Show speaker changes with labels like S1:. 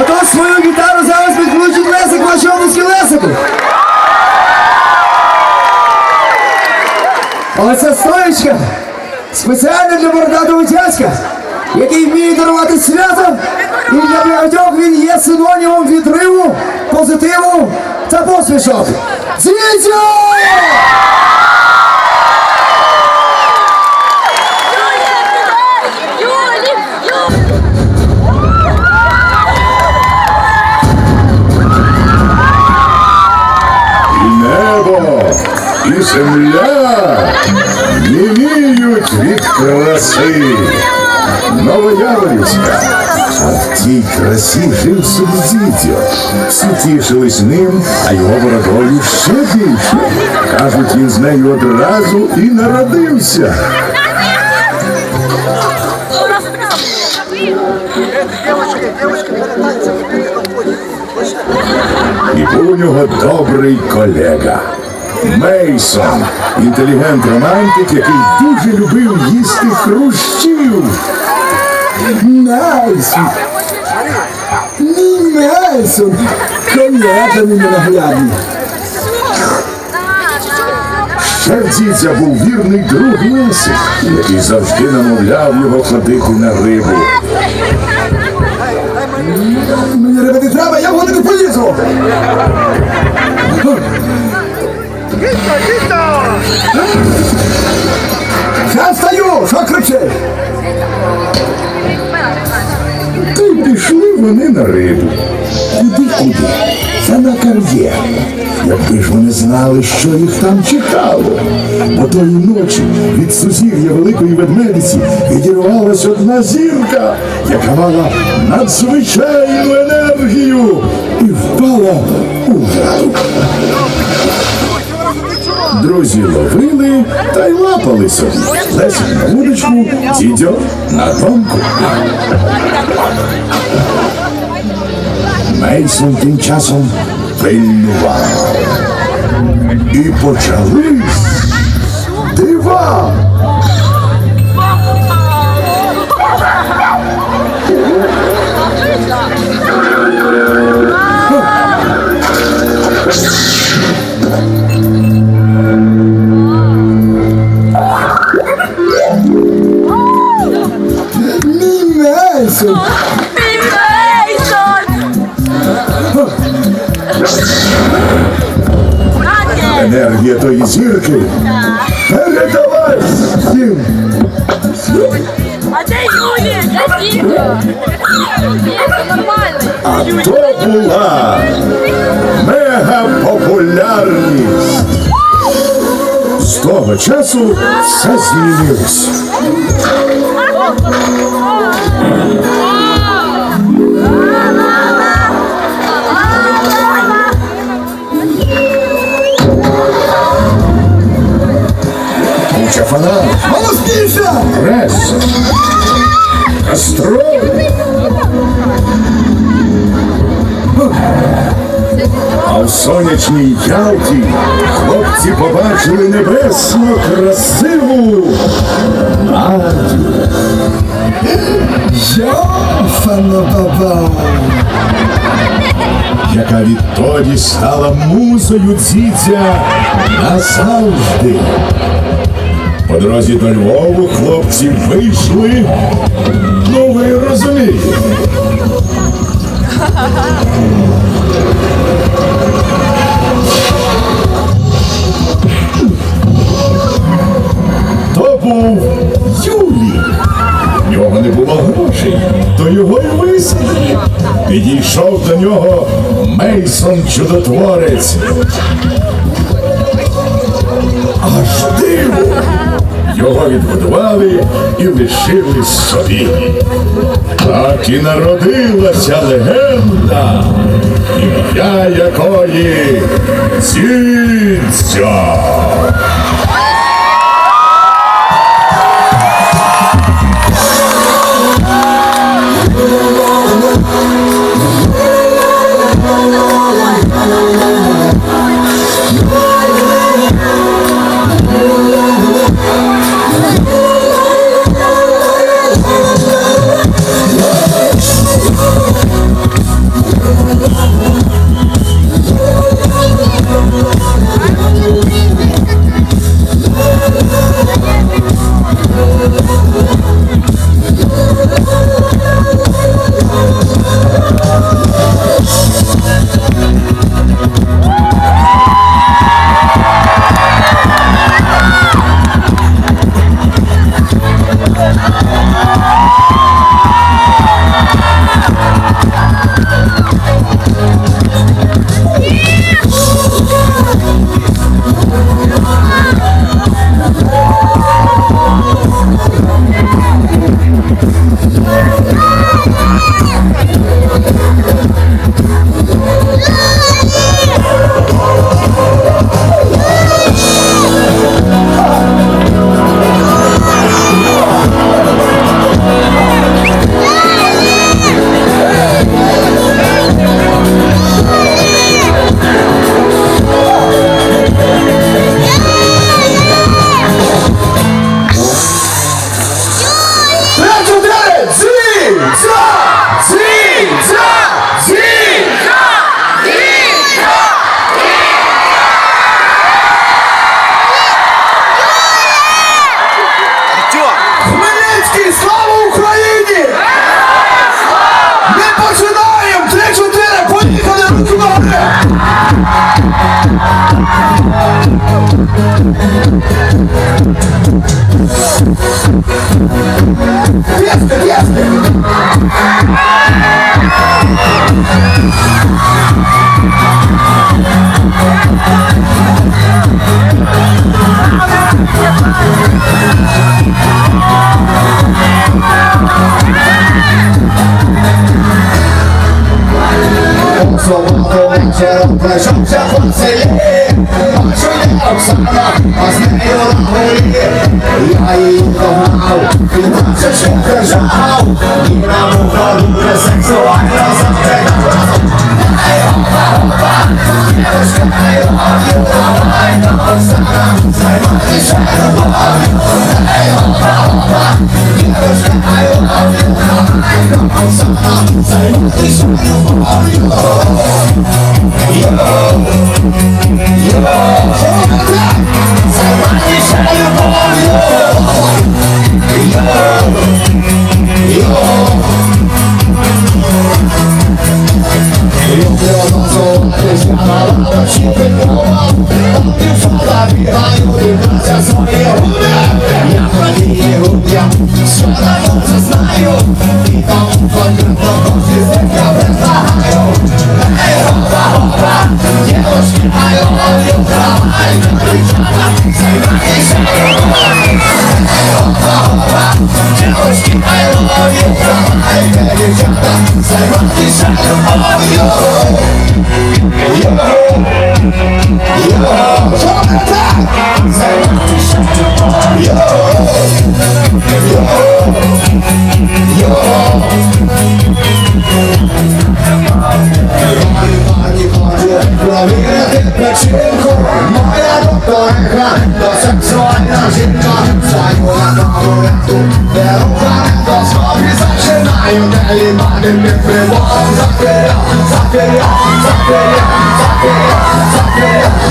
S1: Ото свою гітару зараз підключить Лесик, ваші обласки Лесику. Оце стоїчка спеціально для бородатого дядька, який вміє дарувати свято, і для багатьох він є синонімом відриву, позитиву та посмішок. Дідьо!
S2: І земля міліють від краси. Новояворівська. А в тій красі жив собі дідьо. Всі тішились ним, а його бородою ще більше. Кажуть, він з нею одразу і народився. І був у нього добрий колега. Мейсон, інтелігент-романтик, який дуже любив їсти хрущів.
S1: Мейсон! Мейсон! Коляка мені наглядний.
S2: Ще був вірний друг Лесик, який завжди намовляв його ходити на рибу.
S1: Мені риби не треба, я в не полізу! Я стою! Що кричиш?
S2: Та пішли вони на рибу. Куди куди? Та на кар'єр. Якби ж вони знали, що їх там чекало. Бо тої ночі від сузір'я великої ведмедиці відірвалась одна зірка, яка мала надзвичайну енергію і впала у воду. Друзі ловили та й лапали собі. Лесик на вудочку, дідьо на тонку. Мейсон тим часом пильнував. І почались дива. Енергія тої зірки передалась
S1: їм. А де Юлі? Де нормально.
S2: А то була мегапопулярність. З того часу все змінилось. Куча фанатів,
S1: Голосніше!
S2: преса, гастролі. А в сонячній Ялті хлопці побачили небесно красиву Надю.
S1: Йофано баба!
S2: яка відтоді стала музою дідя назавжди. По дорозі до Львову хлопці вийшли, ну ви розумієте. То був Юлій. В нього не було грошей, то його й висадили. Підійшов до нього Мейсон чудотворець. Аж диво! Його відбудували і лишили собі. Так і народилася легенда, ім'я якої Oh, oh,
S1: Fiesta, fiesta. Субтитры создавал DimaTorzok ไทยก็เอาถึงทำเชื่อเชื่อเชื่อเชื่อเอาที่เาเราดูเรื่องแสงสว่างเราสัมผัสเราสัมผัสไอ้ของฟ้าของฟ้าที่เราเชื่อไอ้ของที่เราไอ้ของสักครั้งใจมันที่ใช่เราบอกเอา Провірити печінку, моя докторка, śmiechu Moja doktorenka to sensualna ziemka Zajmowała małolętu Wyruchane to sobie zaczynają Te limany mnie wywołą Zapieram, zapieram, zapieram, zapieram, zapieram